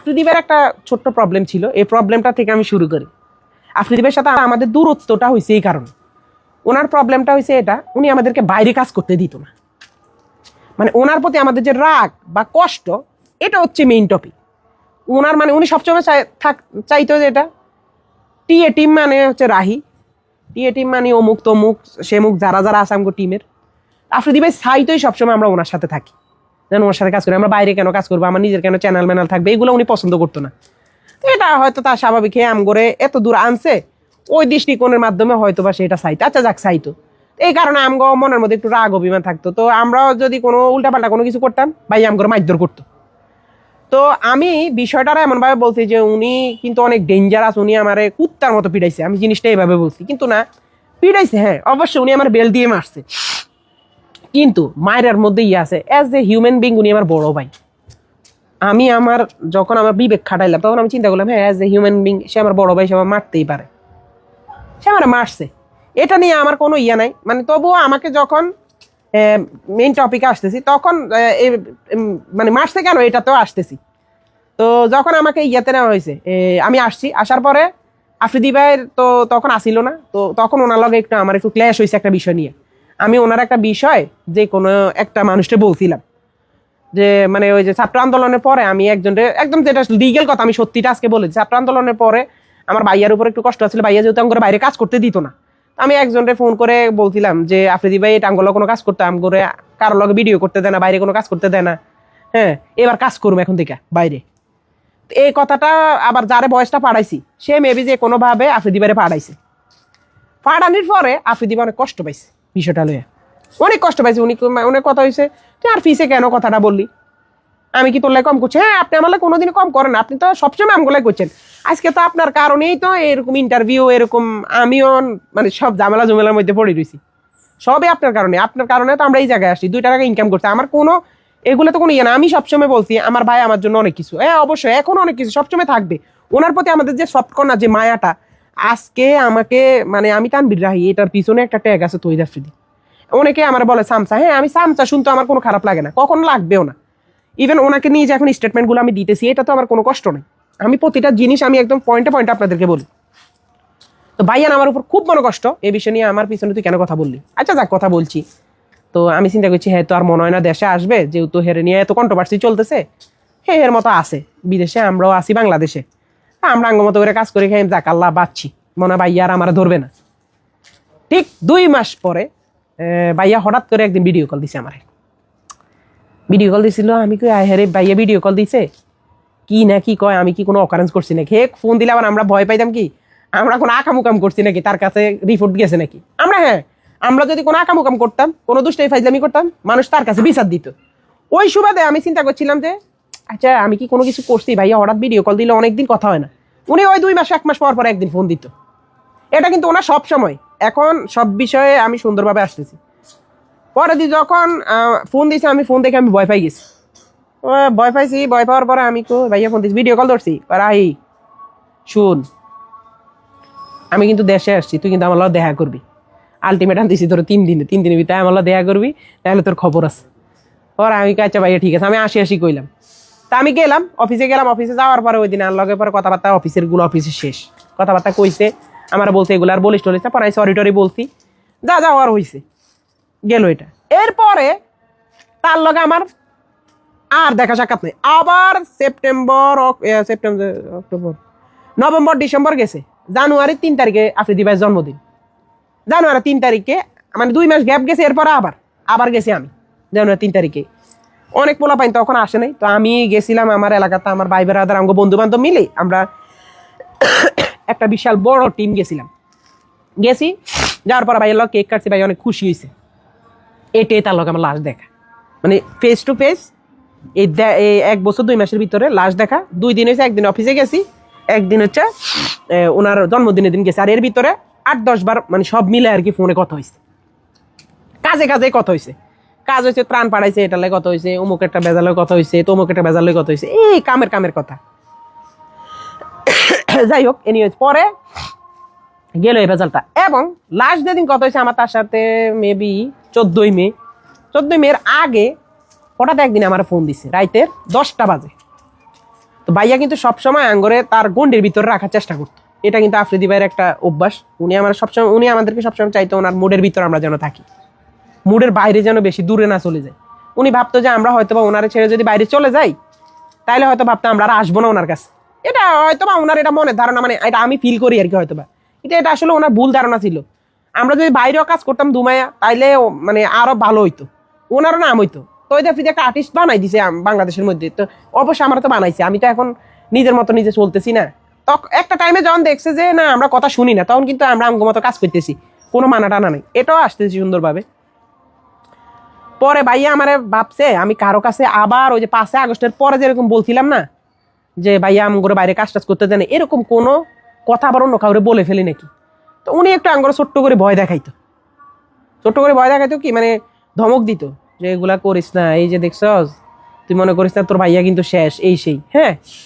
আফ্রিদিবের একটা ছোট্ট প্রবলেম ছিল। এই প্রবলেমটা থেকে আমি শুরু করি। আফ্রিদিবের সাথে আমাদের দূরত্বটা হয়েছে এই কারণে। ওনার প্রবলেমটা হয়েছে এটা, উনি আমাদেরকে বাইরে কাজ করতে দিত না। মানে ওনার প্রতি আমাদের যে রাগ বা কষ্ট, এটা হচ্ছে মেইন টপিক ওনার মানে উনি সবসময় থাক চাইতো যে এটা। টিএ টিম মানে হচ্ছে রাহি। টিএ টিম মানে অমুক তমুক সেমুক যারা যারা আছে আমগো টিমের আফ্রিদি চাইতোই সবসময় আমরা ওনার সাথে থাকি। যেন ওনার সাথে কাজ করি, আমরা বাইরে কেন কাজ করব? আমার নিজের কেন চ্যানেল ম্যানেল থাকবে? এগুলো উনি পছন্দ করতো না। তো এটা হয়তো তার স্বাভাবিক হ্যাঁ আম করে এত দূর আনছে, ওই দৃষ্টিকোণের মাধ্যমে হয়তো বা সেটা চাইতো। আচ্ছা যাক, চাইতো। এই কারণে আমগো মনের মধ্যে একটু রাগ, অভিমান থাকতো। তো আমরাও যদি কোনো উল্টাপাল্টা কোনো কিছু করতাম, ভাই আমগরে মারধর করতো। তো আমি বিষয়টা এমনভাবে বলছি যে উনি কিন্তু অনেক ডেঞ্জারাস উনি আমারে কুত্তার মতো পিড়াইছে আমি জিনিসটা এইভাবে বলছি। কিন্তু না পিড়াইছে হ্যাঁ। অবশ্যই উনি আমার বেল দিয়ে মারছে। কিন্তু মায়ের মধ্যে ইয়ে আছে অ্যাজ এ হিউম্যান বিং উনি আমার বড় ভাই। আমি আমার যখন আমার বিবেক খাটাইলাম, তখন আমি চিন্তা করলাম হ্যাঁ অ্যাজ এ হিউম্যান বিং সে আমার বড় ভাই, সে আমার মারতেই পারে। সে আমার মারছে। এটা নিয়ে আমার কোনো ইয়ে নাই। মানে তবুও আমাকে যখন মেইন টপিকে আসতেছি, তখন মানে মারছে কেন? এটাতেও আসতেছি। তো যখন আমাকে ইয়েতে নেওয়া হয়েছে আমি আসছি, আসার পরে আফ্রিদি ভাইয়ের তো তখন আসিল না। তো তখন ওনার লগে একটু আমার একটু ক্ল্যাশ হয়েছে একটা বিষয় নিয়ে। আমি ওনার একটা বিষয় যে কোনো একটা মানুষকে বলছিলাম। যে মানে ওই যে ছাত্র আন্দোলনের পরে আমি একজন একদম যেটা লিগেল কথা, আমি সত্যিটা আজকে বলেছি। ছাত্র আন্দোলনের পরে আমার ভাইয়ার উপর একটু কষ্ট আছিল ভাইয়া যেহেতু আমার বাইরে কাজ করতে দিত না। আমি একজনকে ফোন করে বলছিলাম যে, আফ্রিদি ভাই, এটা আঙ্গলে কোনো কাজ করতে করে কারোর লগে ভিডিও করতে দেয় না, বাইরে কোনো কাজ করতে দেয় না। হ্যাঁ এবার কাজ করব এখন থেকে, বাইরে। এই কথাটা আবার যারে বয়সটা পাঠাইছি সে মেবি যে কোনোভাবে আফ্রিদি বাইরে পাঠাইছে পাঠানির পরে আফ্রিদি অনেক কষ্ট পাইছে। বিষয়টা লয়ে। অনেক কষ্ট পাইছে উনি কো- অনেক কথা হয়েছে তুই আর ফিসে কেন কথাটা বললি? আমি কি তোর কম করছি? হ্যাঁ আপনি আমার লাই কোনোদিন কম করেন আপনি তো সবসময় আমগুলাই করছেন। আজকে তো আপনার কারণেই তো এরকম ইন্টারভিউ এরকম আমিও মানে সব ঝামেলা জমেলার মধ্যে পড়ে রয়েছি সবই আপনার কারণে আপনার কারণে তো আমরা এই জায়গায় আসছি, দুই টাকা ইনকাম করতে আমার কোনো এগুলো তো কোনো ইয়ে না, আমি সবসময় বলছি, আমার ভাই আমার জন্য অনেক কিছু। হ্যাঁ অবশ্যই, এখন অনেক কিছু সবসময় থাকবে। ওনার প্রতি আমাদের যে সফটকর্নার যে মায়াটা আজকে আমাকে মানে আমি তানবির রাহি, এটার পিছনে একটা ট্যাগ আছে তৈরি আফ্রিদি অনেকে আমার বলে, সামসা। হ্যাঁ আমি সামসা, শুনতে আমার কোনো খারাপ লাগে না। কখন লাগবেও না। ইভেন ওনাকে নিয়ে যে এখন স্টেটমেন্টগুলো আমি দিতেছি, এটা তো আমার কোনো কষ্ট নেই। আমি প্রতিটা জিনিস আমি একদম পয়েন্টে পয়েন্টে আপনাদেরকে বলি। তো ভাইয়ান আমার উপর খুব মনে কষ্ট। এই বিষয় নিয়ে আমার পিছনে তুই কেন কথা বললি? আচ্ছা যাক, কথা বলছি। তো আমি চিন্তা করছি হ্যাঁ তো আর মনে হয় না দেশে আসবে, যেহেতু হেরে নিয়ে এত কন্ট্রোভার্সি চলতেছে। হ্যাঁ এর মতো আছে। বিদেশে আমরাও আছি, বাংলাদেশে। আমরা করে কাজ করে খাই, যাক, আল্লাহ বাচ্ছি। মনে ভাইয়া আর আমার ধরবে না। ঠিক দুই মাস পরে ভাইয়া হঠাৎ করে একদিন ভিডিও কল দিছে আমার। ভিডিও কল দিছিল, আমি কই, আয় ভাইয়া ভিডিও কল দিছে? কি না কি কয়, আমি কি কোনো অকারেন্স করছি নাকি? হে ফোন দিলে আবার আমরা ভয় পাইতাম কি? আমরা কোনো আকামুকাম করছি নাকি? তার কাছে রিপোর্ট গেছে নাকি? আমরা হ্যাঁ আমরা যদি কোনো আকামুকাম করতাম, কোনো দুষ্টাই ফাইজলামি করতাম, মানুষ তার কাছে বিচার দিত। ওই সুবাদে আমি চিন্তা করছিলাম যে আচ্ছা আমি কি কোনো কিছু করছি? ভাইয়া, হঠাৎ ভিডিও কল দিলে অনেকদিন কথা হয় না। উনি ওই দুই মাস, এক মাস পর পর একদিন ফোন দিত। এটা কিন্তু ওনার সব সময়। এখন সব বিষয়ে আমি সুন্দরভাবে আসতেছি। পরে দি যখন ফোন দিছে, আমি ফোন দেখে আমি ভয় পাই গেছি। ভয় পাইছি, ভয় পাওয়ার পরে আমি কো ভাইয়া ফোন দিছি ভিডিও কল ধরছি। রাহি, শুন, আমি কিন্তু দেশে আসছি, তুই কিন্তু আমার দেখা করবি। আলটিমেটাম দিছি তোর তিন দিনে, তিন দিনের ভিতরে আমার দেখা করবি, তাহলে তোর খবর আছে। পরে আমি কাছে ভাইয়া, ঠিক আছে। আমি আসি আসি কইলাম। তা আমি গেলাম অফিসে গেলাম অফিসে যাওয়ার পরে ওই দিন আর লগে পরে কথাবার্তা অফিসেরগুলো অফিসে শেষ। কথাবার্তা কইছে, আমার বলছে এগুলো আর বলিস টলিস পরে সরি টরি বলছি। যা যাওয়ার হয়েছে গেল এটা। এরপরে তার লগে আমার আর দেখা সাক্ষাৎ নেই। আবার September September, October, November, December গেছে। জানুয়ারি তিন তারিখে আফ্রিদি ভাইয়ের জন্মদিন। জানুয়ারি তিন তারিখে মানে দুই মাস গ্যাপ গেছে, এরপরে আবার আবার গেছি আমি জানুয়ারি তিন তারিখে। অনেক পোলা পাইন তখন আসে নাই। তো আমি গেছিলাম আমার এলাকাতে, আমার ভাই বেড়াদার আমার বন্ধু বান্ধব মিলে আমরা একটা বিশাল বড় টিম গেছিলাম। গেছি, যাওয়ার পর লোক কেক কাটছে, ভাই অনেক খুশি হয়েছে এটাই তার লোক আমার লাস্ট দেখা। মানে ফেস টু ফেস এই এক বছর দুই মাসের ভিতরে লাস্ট দেখা। দুই দিন হয়েছে একদিন অফিসে গেছি, একদিন হচ্ছে ওনার জন্মদিনের দিন গেছে। আর এর ভিতরে আট, দশ বার মানে সব মিলে আর কি ফোনে কথা হয়েছে কাজে কাজে কথা হয়েছে কাজ হয়েছে ত্রাণ পাড়াইছে এটালে কথা হয়েছে অমুক একটা বেজালের কথা হয়েছে তমুক একটা বেজালের কথা হয়েছে এই কামের কামের কথা। যাই হোক এনিওয়েজ পরে গেল এই রেজাল্টটা এবং লাস্ট যেদিন কথা হয়েছে আমার তার সাথে মেবি চোদ্দই মে, চোদ্দই মের আগে হঠাৎ একদিন আমার ফোন দিছে, রাইতের দশটা বাজে। তো ভাইয়া কিন্তু সবসময় আঙ্গরে তার গন্ডির ভিতরে রাখার চেষ্টা করতো। এটা কিন্তু আফ্রিদি ভাইয়ের একটা অভ্যাস, উনি আমার সবসময়, উনি আমাদেরকে সবসময় চাইতো ওনার মুডের ভিতরে আমরা যেন থাকি। মুডের বাইরে যেন বেশি দূরে না চলে যায়। উনি ভাবতো যে আমরা হয়তো বা ওনারে ছেড়ে যদি বাইরে চলে যাই তাহলে হয়তো ভাবতো আমরা আর আসব না ওনার কাছে। এটা হয়তো বা ওনার এটা মনের ধারণা মানে এটা আমি ফিল করি আর কি হয়তো বা এটা এটা আসলে ওনার ভুল ধারণা ছিল। আমরা যদি বাইরেও কাজ করতাম দুমায়া তাইলে মানে আরও ভালো হইতো। ওনারও নাম হইতো। তো ওই দেখি একটা আর্টিস্ট বানাই দিছে বাংলাদেশের মধ্যে। তো অবশ্যই আমরা তো বানাইছি। আমি তো এখন নিজের মতো নিজে চলতেছি না। তখন একটা টাইমে যখন দেখছে যে না, আমরা কথা শুনি না, তখন কিন্তু আমরা আমগো মতো কাজ করতেছি। কোনো মানা টানা নাই। এটাও আসতেছি সুন্দরভাবে। পরে ভাইয়া আমারে ভাবছে, আমি কারও কাছে আবার ওই যে পাঁচই আগস্টের পরে যেরকম বলছিলাম না, যে ভাইয়া আমগরে বাইরে কাজ টাজ করতে দেন, এরকম কোনো কথা আবার অন্য কাউরে বলে ফেলি নাকি? তো উনি একটু আঙ্গরে ছোট্ট করে ভয় দেখাইতো। ছোট্ট করে ভয় দেখাইতো কি? মানে ধমক দিত, যে এগুলা করিস না, এই যে দেখছস, তুই মনে করিস না তোর ভাইয়া কিন্তু শেষ, এই সেই। হ্যাঁ?